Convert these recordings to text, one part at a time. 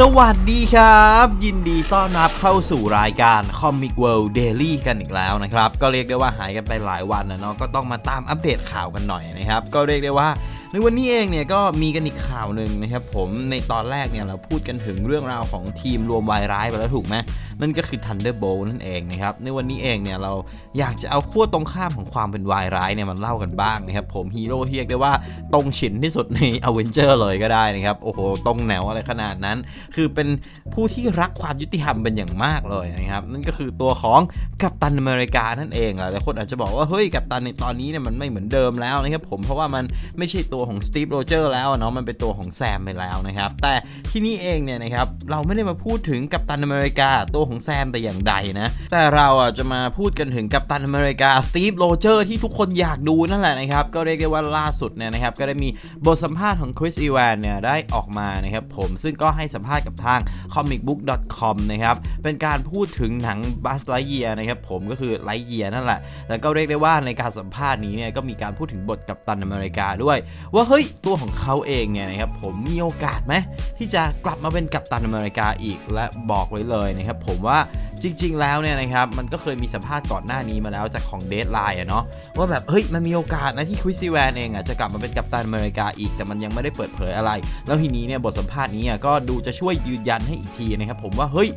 สวัสดีครับ ยินดีต้อนรับเข้าสู่รายการ Comic World Daily กันอีกแล้วนะครับ ก็เรียกได้ว่าหายกันไปหลายวันนะเนาะก็ต้องมาตามอัปเดตข่าวกันหน่อยนะครับ ก็เรียกได้ว่าในวันนี้เองเนี่ยก็มีกันอีกข่าวหนึ่งนะครับผมในตอนแรกเนี่ยเราพูดกันถึงเรื่องราวของทีมรวมวายร้ายไปแล้วถูกไหมนั่นก็คือ Thunderbolt นั่นเองนะครับ ในวันนี้เองเนี่ยเราอยากจะเอาขั้วตรงข้ามของความเป็นวายร้ายเนี่ยมันเล่ากันบ้างนะครับ ผมฮีโร่ที่เรียกได้ว่าตรงฉินที่สุดใน a v e n g e r เลยก็ได้นะครับ โอ้โห ตรงแนวอะไรขนาดนั้น คือเป็นผู้ที่รักความยุติธรรมเป็นอย่างมากเลยนะครับ นั่นก็คือตัวของกัปตันอเมริกานั่นเองหลายคนอาจจะบอกว่าเฮ้ยกัปตันในตอนนี้เนี่ยมันไม่เหมือนเดิมแล้วนะครับผมเพราะว่ามันไม่ใช่ตัวของสตีฟโรเจอร์แล้วเนาะมันเป็นตัวของแซมไปแล้วนะครับแต่ที่นี่เองเนี่ยนะครับเราไม่ได้มาพูดถึงกัปตันอเมริกาตัวของแซมแต่อย่างใดนะ แต่เราอะจะมาพูดกันถึงกัปตันอเมริกาสตีฟโรเจอร์ที่ทุกคนอยากดูนั่นแหละนะครับ ก็เรียกได้ว่าล่าสุดเนี่ยนะครับ ก็ได้มีบทสัมภาษณ์ของคริสอีแวนเนี่ยได้ออกมานะครับผมซึ่งก็ให้สัมภาษณ์กับทาง comicbook.com นะครับเป็นการพูดถึงหนังบัสไลเยียนะครับผมก็คือไลเยียนั่นแหละ แล้วก็เรียกได้ว่าในการสัมภาษณ์นี้เนี่ยก็มีการพูดถึงบทกัปตันอเมริกาด้วย ว่าเฮ้ยตัวของเขาเองเนี่ยนะครับผมมีโอกาสไหมที่จะกลับมาเป็นกัปตันอเมริกาอีกและบอกไว้เลยนะครับผมว่าจริง ๆ แล้วเนี่ยนะครับมันก็เคยมีสัมภาษณ์ก่อนหน้านี้มาแล้วจากของเดทไลน์อะเนาะว่าแบบเฮ้ยมันมีโอกาสนะที่คริสซีแวนเองอะจะกลับมาเป็นกัปตันอเมริกาอีกแต่มันยังไม่ได้เปิดเผยอะไร แล้วทีนี้เนี่ยบทสัมภาษณ์นี้ก็ดูจะช่วยยืนยันให้อีกทีนะครับผมว่าเฮ้ย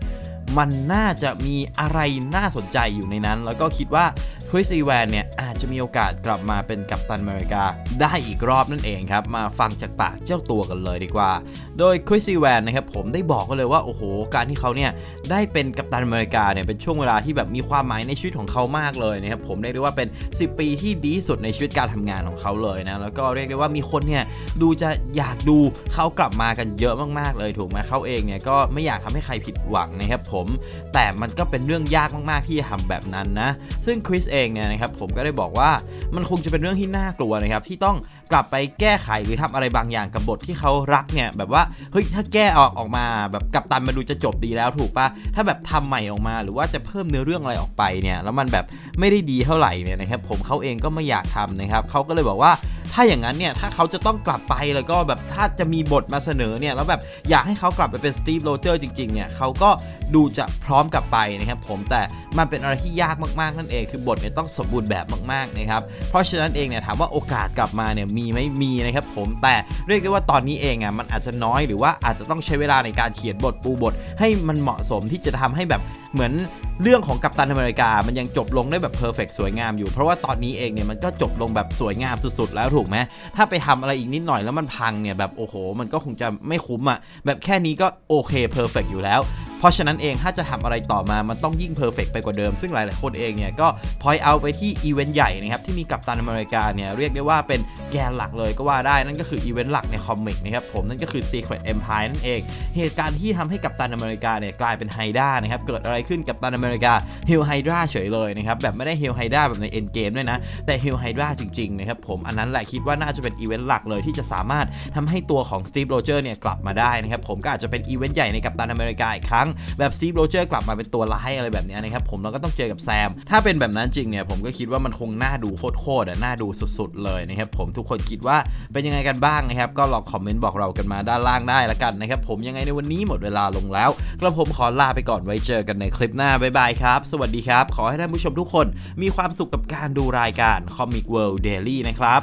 มันน่าจะมีอะไรน่าสนใจอยู่ในนั้น แล้วก็คิดว่า คริสอีแวนเนี่ยอาจจะมีโอกาสกลับมาเป็นกัปตันอเมริกา ได้อีกรอบนั่นเองครับ มาฟังจากปากเจ้าตัวกันเลยดีกว่า โดยคริสอีแวนนะครับผมได้บอกกันเลยว่า โอ้โห การที่เขาเนี่ยได้เป็นกัปตันอเมริกาเนี่ยเป็นช่วงเวลาที่แบบมีความหมายในชีวิตของเขามากเลยนะครับผมเรียกได้ว่าเป็น 10 ปีที่ดีสุดในชีวิตการทำงานของเขาเลยนะแล้วก็เรียกได้ว่ามีคนเนี่ยดูจะอยากดูเขากลับมากันเยอะมากๆเลยถูกไหมเขาเองเนี่ยก็ไม่อยากทำให้ใครผิดหวังนะครับผมแต่มันก็เป็นเรื่องยากมากๆที่จะทำแบบนั้นนะซึ่งคริสเองเนี่ยนะครับผมก็ได้บอกว่ามันคงจะเป็นเรื่องที่น่ากลัวนะครับที่ต้องกลับไปแก้ไขหรือทำอะไรบางอย่างกับบทที่เขารักเนี่ยแบบว่าเฮ้ยถ้าแก้ออกออกมาแบบกับตันมาดูจะจบดีแล้วถูกปะถ้าแบบทำใหม่ออกมา หรือว่าจะเพิ่มเนื้อเรื่องอะไรออกไปเนี่ยแล้วมันแบบไม่ได้ดีเท่าไหร่เนี่ยนะครับผมเขาเองก็ไม่อยากทำนะครับเขาก็เลยบอกว่า ถ้าอย่างนั้นเนี่ยถ้าเขาจะต้องกลับไปแล้วก็แบบถ้าจะมีบทมาเสนอเนี่ยแล้วแบบอยากให้เขากลับไปเป็นสตีฟโรเจอร์จริงๆเนี่ยเขาก็ดูจะพร้อมกลับไปนะครับผมแต่มันเป็นอะไรที่ยากมากๆนั่นเองคือบทเนี่ยต้องสมบูรณ์แบบมากๆนะครับเพราะฉะนั้นเองเนี่ยถามว่าโอกาสกลับมาเนี่ยมีไหม่มีนะครับผมแต่เรียกได้ว่าตอนนี้เองอะมันอาจจะน้อยหรือว่าอาจจะต้องใช้เวลาในการเขียนบทปูบท ให้มันเหมาะสมที่จะทำให้แบบเหมือน เรื่องของกัปตันอเมริกา มันยังจบลงได้แบบเพอร์เฟกสวยงามอยู่ เพราะว่าตอนนี้เองเนี่ยมันก็จบลงแบบสวยงามสุดๆ แล้วถูกไหมถ้าไปทำอะไรอีกนิดหน่อยแล้วมันพังเนี่ยแบบโอ้โห มันก็คงจะไม่คุ้มอะ่ะแบบแค่นี้ก็โอเคเพอร์เฟกอยู่แล้ว เพราะฉะนั้นเองถ้าจะทำอะไรต่อมามันต้องยิ่งเพอร์เฟกไปกว่าเดิม ซึ่งหลาย ๆ คนเองเนี่ยก็พอยเอาไปที่อีเวนต์ใหญ่นะครับที่มีกัปตันอเมริกาเนี่ยเรียกได้ว่าเป็นแกนหลักเลยก็ว่าได้นั่นก็คืออีเวนต์หลักในคอมิกนะครับผมนั่นก็คือ Secret Empire นั่นเอง เหตุการณ์ที่ทำให้กัปตันอเมริกาเนี่ยกลายเป็นไฮด้านะครับเกิดอะไรขึ้นกับตันอเมริกาฮิลไฮดราเฉยเลยนะครับแบบไม่ได้ฮิลไฮดราแบบในเอ็นเกมด้วยนะแต่ฮิลไฮดราจริง ๆ นะครับผมอันนั้นแหละคิดว่าน่าจะเป็นอีเวนต์หลักเลยที่จะสามารถทำให้ตัวของสตีฟโรเจอร์เนี่ยกลับมาได้นะครับผมก็อาจจะเป็นอีเวนต์ใหญ่ในกัปตันอเมริกาอีกครั้งแบบสตีฟโรเจอร์กลับมาเป็นตัวร้ายอะไรแบบนี้นะครับผมเราก็ต้องเจอกับแซม ถ้าเป็นแบบนั้นจริงเนี่ยผมก็คิดว่ามันคงน่าดูโคตรๆน่าดูสุดๆเลยนะครับผมทุกคนคิดว่าเป็นยังไงกันบ้างนะครับก็ลองคอมเมนต์บอกเรากันมาด้านล่างได้ละกันนะครับผมยังไงในวันนี้หมดเวลาลงแล้วกระผมขอลาไปก่อนไว้เจอกันในคลิปหน้าบ๊ายบายครับ สวัสดีครับ ขอให้ท่านผู้ชมทุกคนมีความสุขกับการดูรายการ Comic World Daily นะครับ